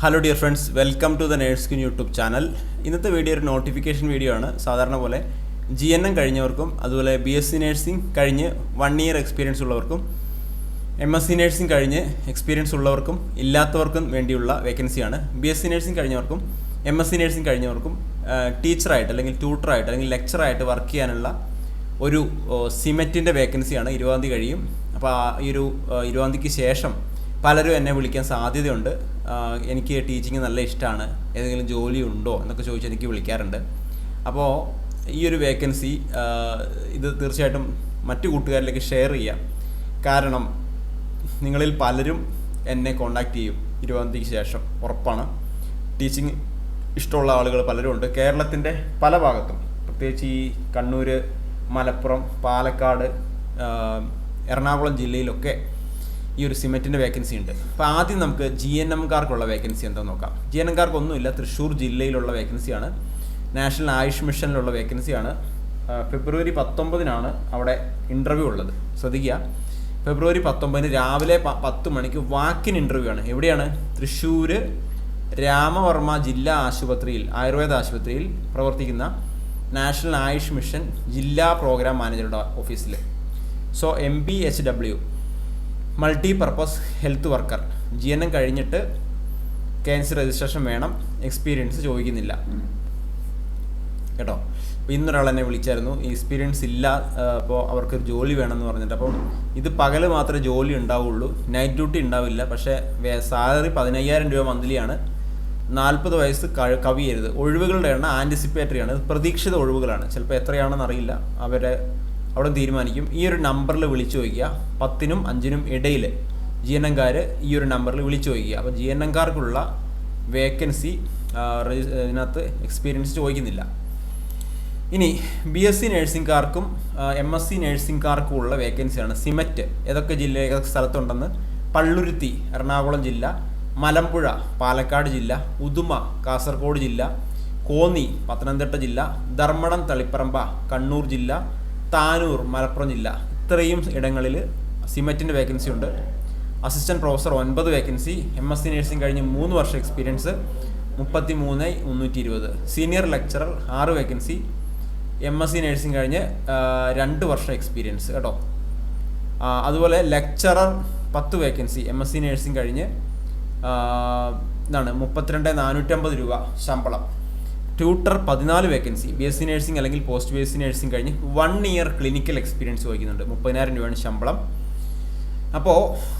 Hello dear friends welcome to the nurse YouTube channel ഇന്നത്തെ video ഒരു notification video ആണ്. സാധാരണ പോലെ ജി എൻ എം കഴിഞ്ഞവർക്കും അതുപോലെ ബി എസ് സി നേഴ്സിംഗ് കഴിഞ്ഞ് വൺ ഇയർ എക്സ്പീരിയൻസ് ഉള്ളവർക്കും എം എസ് സി നേഴ്സിംഗ് കഴിഞ്ഞ് എക്സ്പീരിയൻസ് ഉള്ളവർക്കും ഇല്ലാത്തവർക്കും വേണ്ടിയുള്ള വേക്കൻസിയാണ് ബി എസ് സി നേഴ്സിംഗ് കഴിഞ്ഞവർക്കും എം എസ് സി നേഴ്സിംഗ് കഴിഞ്ഞവർക്കും ടീച്ചറായിട്ട് അല്ലെങ്കിൽ ട്യൂട്ടറായിട്ട് അല്ലെങ്കിൽ ലെക്ചറായിട്ട് വർക്ക് ചെയ്യാനുള്ള ഒരു സിമെറ്റിന്റെ വേക്കൻസിയാണ് ഇരുപതാം തീയതി കഴിയും. അപ്പോൾ ഈ ഒരു ഇരുപതാം തീയതിക്ക് ശേഷം പലരും എന്നെ വിളിക്കാൻ സാധ്യതയുണ്ട്. എനിക്ക് ടീച്ചിങ് നല്ല ഇഷ്ടമാണ് ഏതെങ്കിലും ജോലി ഉണ്ടോ എന്നൊക്കെ ചോദിച്ച് എനിക്ക് വിളിക്കാറുണ്ട്. അപ്പോൾ ഈ ഒരു വേക്കൻസി ഇത് തീർച്ചയായിട്ടും മറ്റു കൂട്ടുകാരിലേക്ക് ഷെയർ ചെയ്യാം. കാരണം നിങ്ങളിൽ പലരും എന്നെ കോണ്ടാക്ട് ചെയ്യും. ഇരുപതാം തീയതിക്ക് ശേഷം. ഉറപ്പാണ്. ടീച്ചിങ് ഇഷ്ടമുള്ള ആളുകൾ പലരും ഉണ്ട്. കേരളത്തിന്റെ പല ഭാഗത്തും. പ്രത്യേകിച്ച് ഈ കണ്ണൂർ മലപ്പുറം പാലക്കാട് എറണാകുളം ജില്ലയിലൊക്കെ ഈ ഒരു സിമെന്റിന്റെ വേക്കൻസി ഉണ്ട്. അപ്പോൾ ആദ്യം നമുക്ക് ജി എൻ എംകാർക്കുള്ള വേക്കൻസി എന്താണെന്ന് നോക്കാം. ജി എൻ എംകാർക്കൊന്നുമില്ല തൃശ്ശൂർ ജില്ലയിലുള്ള വേക്കൻസിയാണ് നാഷണൽ ആയുഷ് മിഷനിലുള്ള വേക്കൻസിയാണ് ഫെബ്രുവരി പത്തൊമ്പതിനാണ് അവിടെ ഇന്റർവ്യൂ ഉള്ളത്. ശ്രദ്ധിക്കുക. ഫെബ്രുവരി പത്തൊമ്പതിന് രാവിലെ പത്ത് മണിക്ക് വാക്കിൻ ഇന്റർവ്യൂ ആണ്. എവിടെയാണ്? തൃശ്ശൂർ രാമവർമ്മ ജില്ലാ ആശുപത്രിയിൽ ആയുർവേദ ആശുപത്രിയിൽ പ്രവർത്തിക്കുന്ന നാഷണൽ ആയുഷ് മിഷൻ ജില്ലാ പ്രോഗ്രാം മാനേജറുടെ ഓഫീസിൽ so M P H W multi purpose health worker G N M കഴിഞ്ഞിട്ട് ക്യാൻസർ രജിസ്ട്രേഷൻ വേണം. എക്സ്പീരിയൻസ് ചോദിക്കുന്നില്ല. കേട്ടോ? അപ്പോൾ ഇന്നൊരാൾ എന്നെ വിളിച്ചായിരുന്നു. എക്സ്പീരിയൻസ് ഇല്ല. അപ്പോൾ അവർക്കൊരു ജോലി വേണമെന്ന് പറഞ്ഞിട്ട്. അപ്പോൾ ഇത് പകൽ മാത്രമേ ജോലി ഉണ്ടാവുള്ളൂ. നൈറ്റ് ഡ്യൂട്ടി ഉണ്ടാവില്ല. പക്ഷേ സാലറി പതിനയ്യായിരം രൂപ മന്ത്ലിയാണ്. നാൽപ്പത് വയസ്സ് കവിയരുത്. ഒഴിവുകളുടെ എണ്ണം ആന്റിസിപ്പേറ്ററി ആണ്. പ്രതീക്ഷിത ഒഴിവുകളാണ്. ചിലപ്പോൾ എത്രയാണെന്ന് അറിയില്ല. അവരെ അവിടെ തീരുമാനിക്കും. ഈ ഒരു നമ്പറിൽ വിളിച്ചു ചോദിക്കുക. പത്തിനും അഞ്ചിനും ഇടയിൽ ജി എൻ എംകാർ ഈ ഒരു നമ്പറിൽ വിളിച്ചു ചോദിക്കുക. അപ്പോൾ ജി എൻ എംകാർക്കുള്ള വേക്കൻസി ഇതിനകത്ത് എക്സ്പീരിയൻസ് ചോദിക്കുന്നില്ല. ഇനി ബി എസ് സി നേഴ്സിംഗ്കാർക്കും എം എസ് സി നഴ്സിംഗുകാർക്കും ഉള്ള വേക്കൻസിയാണ് സിമറ്റ് ഏതൊക്കെ ജില്ല ഏതൊക്കെ സ്ഥലത്തുണ്ടെന്ന് പള്ളുരുത്തി എറണാകുളം ജില്ല മലമ്പുഴ പാലക്കാട് ജില്ല ഉദുമ കാസർഗോഡ് ജില്ല കോന്നി പത്തനംതിട്ട ജില്ല ധർമ്മടം തളിപ്പറമ്പ കണ്ണൂർ ജില്ല താനൂർ മലപ്പുറം ജില്ല. ഇത്രയും ഇടങ്ങളിൽ സിമറ്റിന്റെ വേക്കൻസി ഉണ്ട്. അസിസ്റ്റന്റ് പ്രൊഫസർ ഒൻപത് vacancy M S C nursing കഴിഞ്ഞ് മൂന്ന് വർഷം എക്സ്പീരിയൻസ് മുപ്പത്തി മൂന്ന് മുന്നൂറ്റി ഇരുപത് സീനിയർ ലെക്ചറർ ആറ് vacancy M S C nursing കഴിഞ്ഞ് രണ്ട് വർഷം എക്സ്പീരിയൻസ് കേട്ടോ. അതുപോലെ ലെക്ചറർ പത്ത് vacancy M S C nursing കഴിഞ്ഞ് ഇതാണ് മുപ്പത്തിരണ്ട് നാനൂറ്റമ്പത് രൂപ ശമ്പളം. ട്യൂട്ടർ പതിനാല് vacancy B S C nursing അല്ലെങ്കിൽ post B S C nursing കഴിഞ്ഞ് വൺ ഇയർ ക്ലിനിക്കൽ എക്സ്പീരിയൻസ് ചോദിക്കുന്നുണ്ട്. മുപ്പതിനായിരം രൂപയാണ് ശമ്പളം. അപ്പോൾ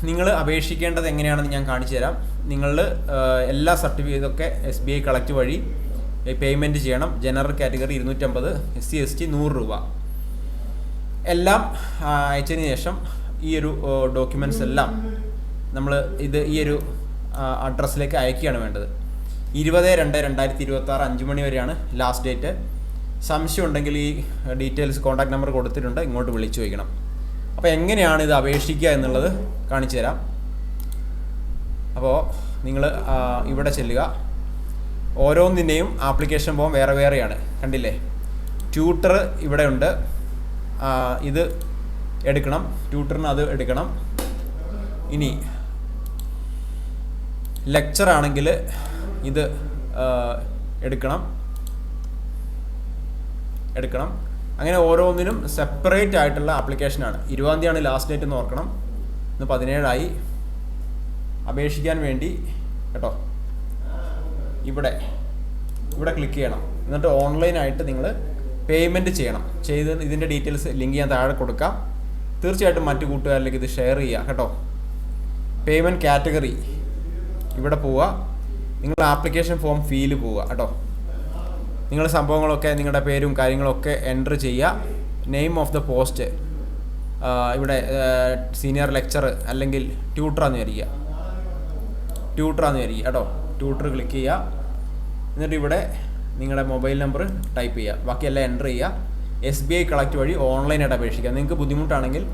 നിങ്ങൾ അപേക്ഷിക്കേണ്ടത് എങ്ങനെയാണെന്ന് ഞാൻ കാണിച്ചു തരാം. നിങ്ങൾ എല്ലാ സർട്ടിഫിക്കറ്റൊക്കെ എസ് ബി ഐ കളക്ട് വഴി പേയ്മെന്റ് ചെയ്യണം. ജനറൽ കാറ്റഗറി ഇരുന്നൂറ്റമ്പത് എസ് സി എസ് ടി നൂറ് രൂപ. എല്ലാം അയച്ചതിന് ശേഷം ഈ ഒരു ഡോക്യുമെന്റ്സ് എല്ലാം നമ്മൾ ഇത് ഈ ഒരു അഡ്രസ്സിലേക്ക് അയക്കുകയാണ് വേണ്ടത്. ഇരുപത് രണ്ട് രണ്ടായിരത്തി ഇരുപത്തി ആറ് അഞ്ച് മണി വരെയാണ് ലാസ്റ്റ് ഡേറ്റ് സംശയം ഉണ്ടെങ്കിൽ ഈ ഡീറ്റെയിൽസ് കോൺടാക്ട് നമ്പർ കൊടുത്തിട്ടുണ്ട് ഇങ്ങോട്ട് വിളിച്ചു ചോദിക്കണം അപ്പോൾ എങ്ങനെയാണ് ഇത് അപേക്ഷിക്കുക എന്നുള്ളത് കാണിച്ചു തരാം. അപ്പോൾ നിങ്ങൾ ഇവിടെ ചെല്ലുക. ഓരോന്നിന്റെയും ആപ്ലിക്കേഷൻ ഫോം വേറെ വേറെയാണ് കണ്ടില്ലേ? ട്യൂട്ടർ ഇവിടെ ഉണ്ട്. ഇത് എടുക്കണം. ട്യൂട്ടറിന് അത് എടുക്കണം. ഇനി ലെക്ചർ ആണെങ്കിൽ ഇത് എടുക്കണം. എടുക്കണം. അങ്ങനെ ഓരോന്നിനും സെപ്പറേറ്റ് ആയിട്ടുള്ള ആപ്ലിക്കേഷനാണ് ഇരുപതാം തീയതിയാണ് ലാസ്റ്റ് ഡേറ്റ് എന്ന് ഓർക്കണം. ഇന്ന് പതിനേഴായി. അപേക്ഷിക്കാൻ വേണ്ടി കേട്ടോ. ഇവിടെ ഇവിടെ ക്ലിക്ക് ചെയ്യണം. എന്നിട്ട് ഓൺലൈനായിട്ട് നിങ്ങൾ പേയ്മെന്റ് ചെയ്യണം. ചെയ്ത് ഇതിന്റെ ഡീറ്റെയിൽസ് ലിങ്ക് ഞാൻ താഴെ കൊടുക്കാം. തീർച്ചയായിട്ടും മറ്റു കൂട്ടുകാരിലേക്ക് ഇത് ഷെയർ ചെയ്യുക കേട്ടോ. പേയ്മെന്റ് കാറ്റഗറി ഇവിടെ പോവുക നിങ്ങൾ ആപ്ലിക്കേഷൻ ഫോം ഫീൽ പോവുക കേട്ടോ. നിങ്ങൾ സംഭവങ്ങളൊക്കെ നിങ്ങളുടെ പേരും കാര്യങ്ങളൊക്കെ എന്റർ ചെയ്യുക. നെയിം ഓഫ് ദ പോസ്റ്റ് ഇവിടെ സീനിയർ ലെക്ചർ അല്ലെങ്കിൽ ട്യൂട്ടറാന്ന് വിചാരിക്കുക ട്യൂട്ടറാന്ന് വിചാരിക്കുക കേട്ടോ. ട്യൂട്ടർ ക്ലിക്ക് ചെയ്യുക. എന്നിട്ട് ഇവിടെ നിങ്ങളുടെ മൊബൈൽ നമ്പർ ടൈപ്പ് ചെയ്യുക. ബാക്കിയെല്ലാം എന്റർ ചെയ്യുക. എസ് ബി ഐ കളക്ട് വഴി ഓൺലൈനായിട്ട് അപേക്ഷിക്കുക. നിങ്ങൾക്ക് ബുദ്ധിമുട്ടാണെങ്കിൽ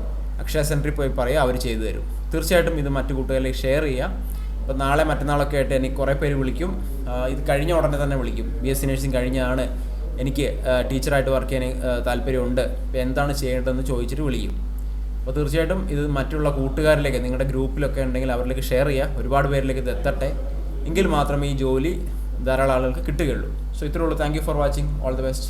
അക്ഷയ സെന്ററിൽ പോയി പറയുക അവർ ചെയ്തു തരും. തീർച്ചയായിട്ടും ഇത് മറ്റു കൂട്ടുകാരിലേക്ക് ഷെയർ ചെയ്യുക. അപ്പോൾ നാളെ മറ്റന്നാളൊക്കെ ആയിട്ട് എനിക്ക് കുറേ പേര് വിളിക്കും. ഇത് കഴിഞ്ഞ ഉടനെ തന്നെ വിളിക്കും. ബി എസ് സി നഴ്സിംഗ് കഴിഞ്ഞാണ് എനിക്ക് ടീച്ചറായിട്ട് വർക്ക് ചെയ്യാൻ താല്പര്യമുണ്ട്. അപ്പോൾ എന്താണ് ചെയ്യേണ്ടതെന്ന് ചോദിച്ചിട്ട് വിളിക്കും. അപ്പോൾ തീർച്ചയായിട്ടും ഇത് മറ്റുള്ള കൂട്ടുകാരിലേക്ക് നിങ്ങളുടെ ഗ്രൂപ്പിലൊക്കെ ഉണ്ടെങ്കിൽ അവരിലേക്ക് ഷെയർ ചെയ്യുക ഒരുപാട് പേരിലേക്ക് ഇത് എത്തട്ടെ. എങ്കിൽ മാത്രമേ ഈ ജോലി ധാരാളം ആളുകൾക്ക് കിട്ടുകയുള്ളൂ. സോ ഇത്രയുള്ളൂ thank you for watching all the best